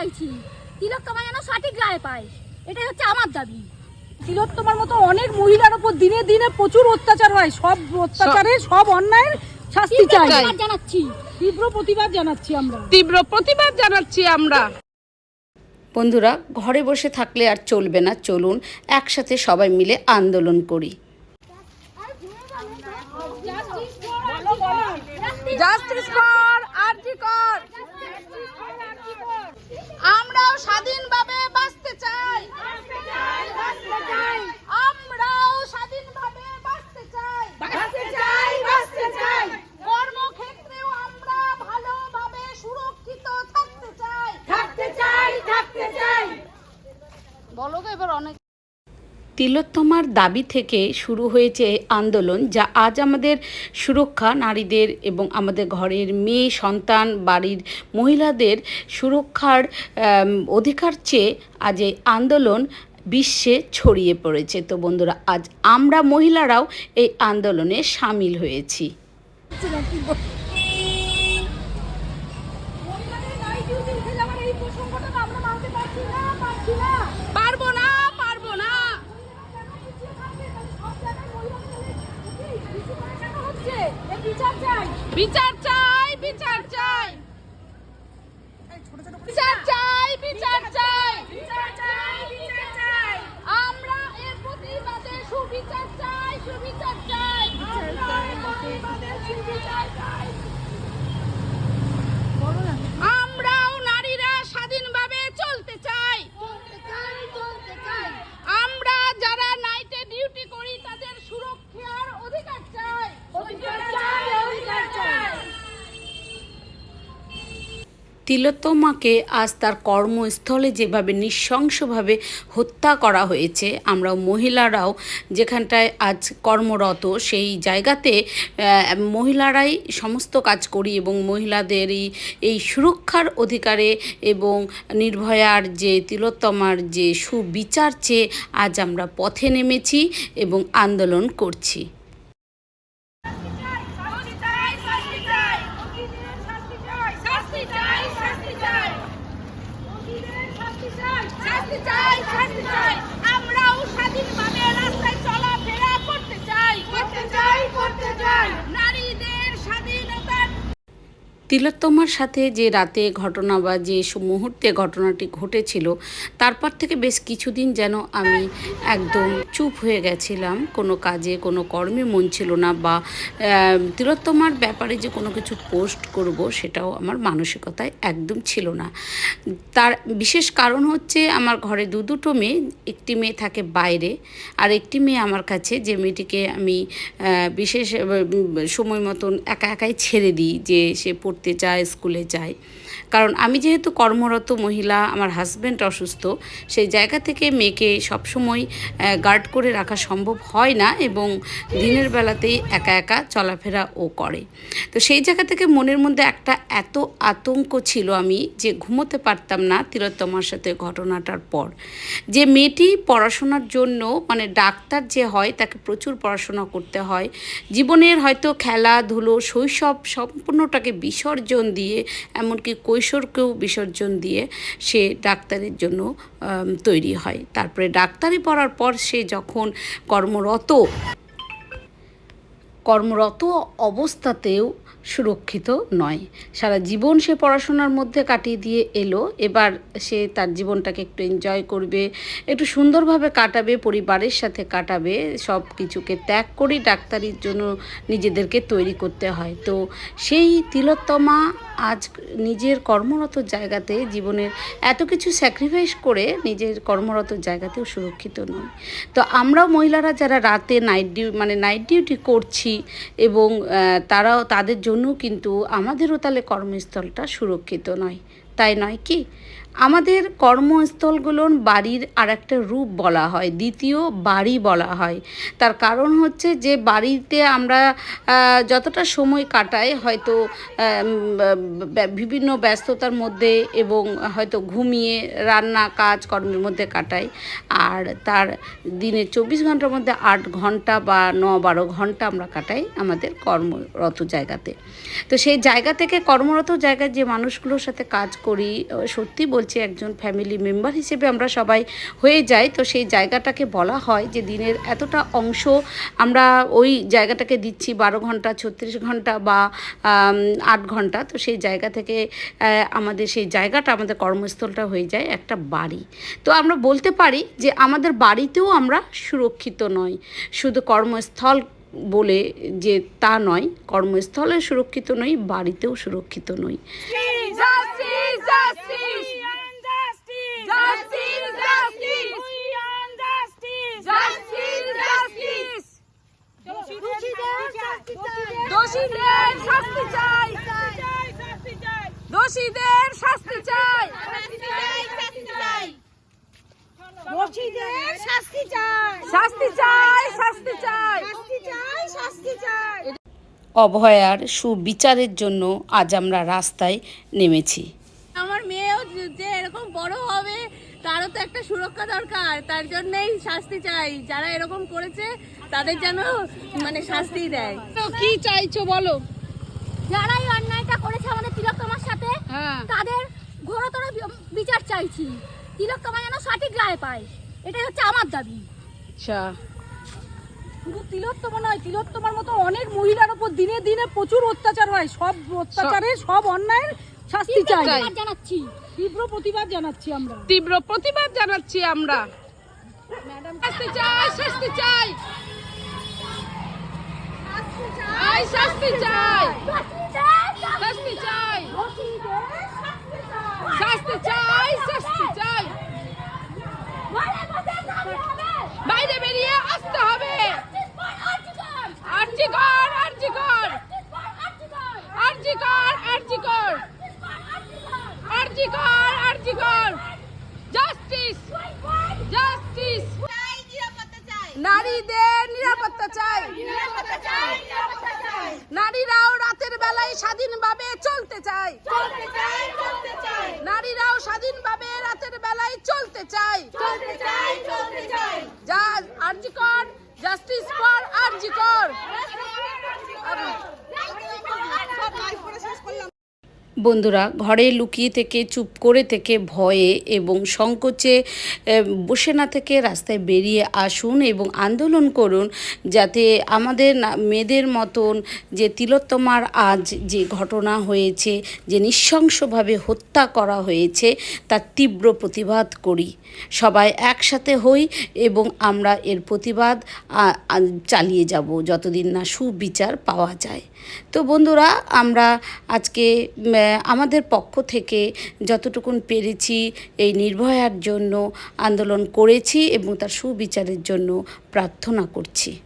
চাইছি। তিলোত্তমা যেন সঠিক রায় পায়। এটাই হচ্ছে আমার দাবি। তিলোত্তমার মতো অনেক মহিলার উপর দিনে দিনে প্রচুর অত্যাচার হয়। সব অত্যাচারে সব অন্যায়ের শাস্তি চাই। জানাচ্ছি। তীব্র প্রতিবাদ জানাচ্ছি আমরা। তীব্র প্রতিবাদ জানাচ্ছি আমরা। বন্ধুরা ঘরে বসে থাকলে আর চলবে না। চলুন একসাথে সবাই মিলে আন্দোলন করি। জাস্টিস ফর আরজি কর আমরাও স্বাধীনভাবে বাঁচতে চাই আমরাও স্বাধীনভাবে বাঁচতে চাই বাঁচতে চাই বাঁচতে চাই কর্মক্ষেত্রেও আমরা ভালোভাবে সুরক্ষিত থাকতে চাই থাকতে চাই থাকতে চাই বলো গো এবার অনেক তিলোত্তমার দাবি থেকে শুরু হয়েছে আন্দোলন, যা আজ আমাদের সুরক্ষা, নারীদের এবং আমাদের ঘরের মেয়ে, সন্তান, বাড়ির মহিলাদের সুরক্ষার অধিকার চেয়ে আজ এই আন্দোলন বিশ্বে ছড়িয়ে পড়েছে। তো বন্ধুরা, আজ আমরা মহিলারাও এই আন্দোলনে সামিল হয়েছি পারব না পারব না বিচার চাই বিচার চাই বিচার চাই বিচার চাই বিচার চাই আমরা এর প্রতিবাদে সুবিচার চাই সুবিচার চাই আমরা এর প্রতিবাদে সুবিচার চাই আমরাও নারীরা স্বাধীনভাবে চলতে চাই আমরা যারা নাইটে ডিউটি করি তাদের সুরক্ষার অধিকার চাই অধিকার চাই অধিকার চাই তিলোত্তমাকে আজ তার কর্মস্থলে যেভাবে নৃশংসভাবে হত্যা করা হয়েছে, আমরা মহিলারাও যেখানটায় আজ কর্মরত সেই জায়গাতে মহিলারাই সমস্ত কাজ করি এবং মহিলাদেরই এই সুরক্ষার অধিকারে এবং নির্ভয়ার যে তিলোত্তমার যে সুবিচার চেয়ে আজ আমরা পথে নেমেছি এবং আন্দোলন করছি শাস্তি চাই শাস্তি চাই উকিলের শাস্তি চাই শাস্তি চাই শাস্তি চাই উকিলের শাস্তি চাই শাস্তি চাই শাস্তি চাই আমরাও স্বাধীনভাবে রাস্তায় চলাফেরা করতে চাই করতে চাই করতে চাই নারীদের স্বাধীনতার তিলোত্তমার সাথে যে রাতে ঘটনা বা যে মুহূর্তে ঘটনাটি ঘটেছিল, তারপর থেকে বেশ কিছুদিন যেন আমি একদম চুপ হয়ে গেছিলাম। কোনো কাজে, কোনো কর্মে মন ছিল না বা তিলোত্তমার ব্যাপারে যে কোনো কিছু পোস্ট করব সেটাও আমার মানসিকতায় একদম ছিল না। তার বিশেষ কারণ হচ্ছে আমার ঘরে দু দুটো মেয়ে, একটি মেয়ে থাকে বাইরে আর একটি মেয়ে আমার কাছে যে মেয়েটিকে আমি বিশেষ সময় মতন একা একাই ছেড়ে দিই যে সে পড়তে যায় স্কুলে যায়। কারণ আমি যেহেতু কর্মরত মহিলা, আমার হাজব্যান্ড অসুস্থ, সেই জায়গা থেকে মেয়েকে সবসময় গার্ড করে রাখা সম্ভব হয় না এবং দিনের বেলাতেই একা একা চলাফেরা ও করে। তো সেই জায়গা থেকে মনের মধ্যে একটা এত আতঙ্ক ছিল আমি যে ঘুমোতে পারতাম না তিলোত্তমার সাথে ঘটনাটার পর। যে মেয়েটি পড়াশোনার জন্য মানে ডাক্তার যে হয়, তাকে প্রচুর পড়াশোনা করতে হয়। জীবনের হয়তো খেলাধুলো, শৈশব, সম্পূর্ণটাকে বিসর্জন দিয়ে, এমনকি কৈশোরকেও বিসর্জন দিয়ে সে ডাক্তারের জন্য তৈরি হয়। তারপরে ডাক্তারি পড়ার পর সে যখন কর্মরত কর্মরত অবস্থাতেও সুরক্ষিত নয়। সারা জীবন সে পড়াশোনার মধ্যে কাটিয়ে দিয়ে এলো। এবার সে তার জীবনটাকে একটু এনজয় করবে, একটু সুন্দরভাবে কাটাবে, পরিবারের সাথে কাটাবে সব কিছুকে ত্যাগ করে ডাক্তারির জন্য নিজেদেরকে তৈরি করতে হয়। তো সেই তিলোত্তমা আজ নিজের কর্মরত জায়গাতে জীবনের এত কিছু স্যাক্রিফাইস করে নিজের কর্মরত জায়গাতেও সুরক্ষিত নয়। তো আমরাও মহিলারা যারা রাতে নাইট ডিউ মানে নাইট ডিউটি করছি এবং তারাও তাদের জন্য কিন্তু আমাদেরও তাহলে কর্মস্থলটা সুরক্ষিত নয়। তাই নয় কি? আমাদের কর্মস্থলগুলোর বাড়ির আর একটা রূপ বলা হয়, দ্বিতীয় বাড়ি বলা হয়। তার কারণ হচ্ছে যে বাড়িতে আমরা যতটা সময় কাটাই হয়তো বিভিন্ন ব্যস্ততার মধ্যে এবং হয়তো ঘুমিয়ে রান্না কাজ কর্মের মধ্যে কাটাই। আর তার দিনে চব্বিশ ঘণ্টার মধ্যে আট ঘণ্টা বা ন বারো ঘণ্টা আমরা কাটাই আমাদের কর্মরত জায়গাতে। তো সেই জায়গা থেকে কর্মরত জায়গায় যে মানুষগুলোর সাথে কাজ করি সত্যি বলছি একজন ফ্যামিলি মেম্বার হিসেবে আমরা সবাই হয়ে যাই। তো সেই জায়গাটাকে বলা হয় যে দিনের এতটা অংশ আমরা ওই জায়গাটাকে দিচ্ছি, বারো ঘণ্টা, ছত্রিশ ঘণ্টা বা আট ঘণ্টা। তো সেই জায়গা থেকে আমাদের সেই জায়গাটা, আমাদের কর্মস্থলটা হয়ে যায় একটা বাড়ি। তো আমরা বলতে পারি যে আমাদের বাড়িতেও আমরা সুরক্ষিত নই। শুধু কর্মস্থল বলে যে তা নয়, কর্মস্থলে সুরক্ষিত নই, বাড়িতেও সুরক্ষিত নই। দোষীদের শাস্তি চাই। শাস্তি চাই। শাস্তি চাই শাস্তি চাই। অভয়ার সুবিচারের জন্য আজ আমরা রাস্তায় নেমেছি। আমার মেয়েও যে- এরকম বড় হবে তারও তো একটা সুরক্ষা দরকার। তার জন্যই শাস্তি চাই। যারা এরকম করেছে তাদের যেন মানে শাস্তি দেয়। তো কি চাইছো বলো? যারাই অন্যায়টা করেছে আমাদের হ্যাঁ তাদের ঘোরতর বিচার চাইছি। তিলোত্তমা যেন সঠিক রায় পায়। এটাই হচ্ছে আমার দাবি। আচ্ছা। শুধু তিলোত্তমা নয় তিলোত্তমার মতো অনেক মহিলার উপর দিনে দিনে প্রচুর অত্যাচার হয়। সব অত্যাচারের সব অন্যায়ের শাস্তি চাই। জানাচ্ছি। তীব্র প্রতিবাদ জানাচ্ছি আমরা। তীব্র প্রতিবাদ জানাচ্ছি আমরা। চাই শাস্তি চাই। শাস্তি চাই। শাস্তি চাই। শাস্তি চাই। শাস্তি চাই বাইরে বেরিয়ে আসতে হবে আরজি কর আরজি কর আরজি কর আরজি কর আরজি কর আরজি কর জাস্টিস জাস্টিস নারীদের নিরাপত্তা চাই। নারীরাও রাতের বেলায় স্বাধীনভাবে চলতে চায়। নারীরাও স্বাধীনভাবে রাতের বেলায় চলতে চায়। যা আরজি কর, জাস্টিস ফর আরজি কর বন্ধুরা, ঘরে লুকিয়ে থেকে, চুপ করে থেকে ভয়ে এবং সংকোচে বসে না থেকে রাস্তায় বেরিয়ে আসুন এবং আন্দোলন করুন যাতে আমাদের মেয়েদের মতন যে তিলোত্তমার আজ যে ঘটনা হয়েছে, যে নৃশংসভাবে হত্যা করা হয়েছে, তার তীব্র প্রতিবাদ করি। সবাই একসাথে হই এবং আমরা এর প্রতিবাদ চালিয়ে যাব যতদিন না সুবিচার পাওয়া যায়। তো বন্ধুরা, আমরা আজকে আমাদের পক্ষ থেকে যতটুকুন পেরেছি এই নির্ভয়ার জন্য আন্দোলন করেছি এবং তার সুবিচারের জন্য প্রার্থনা করছি।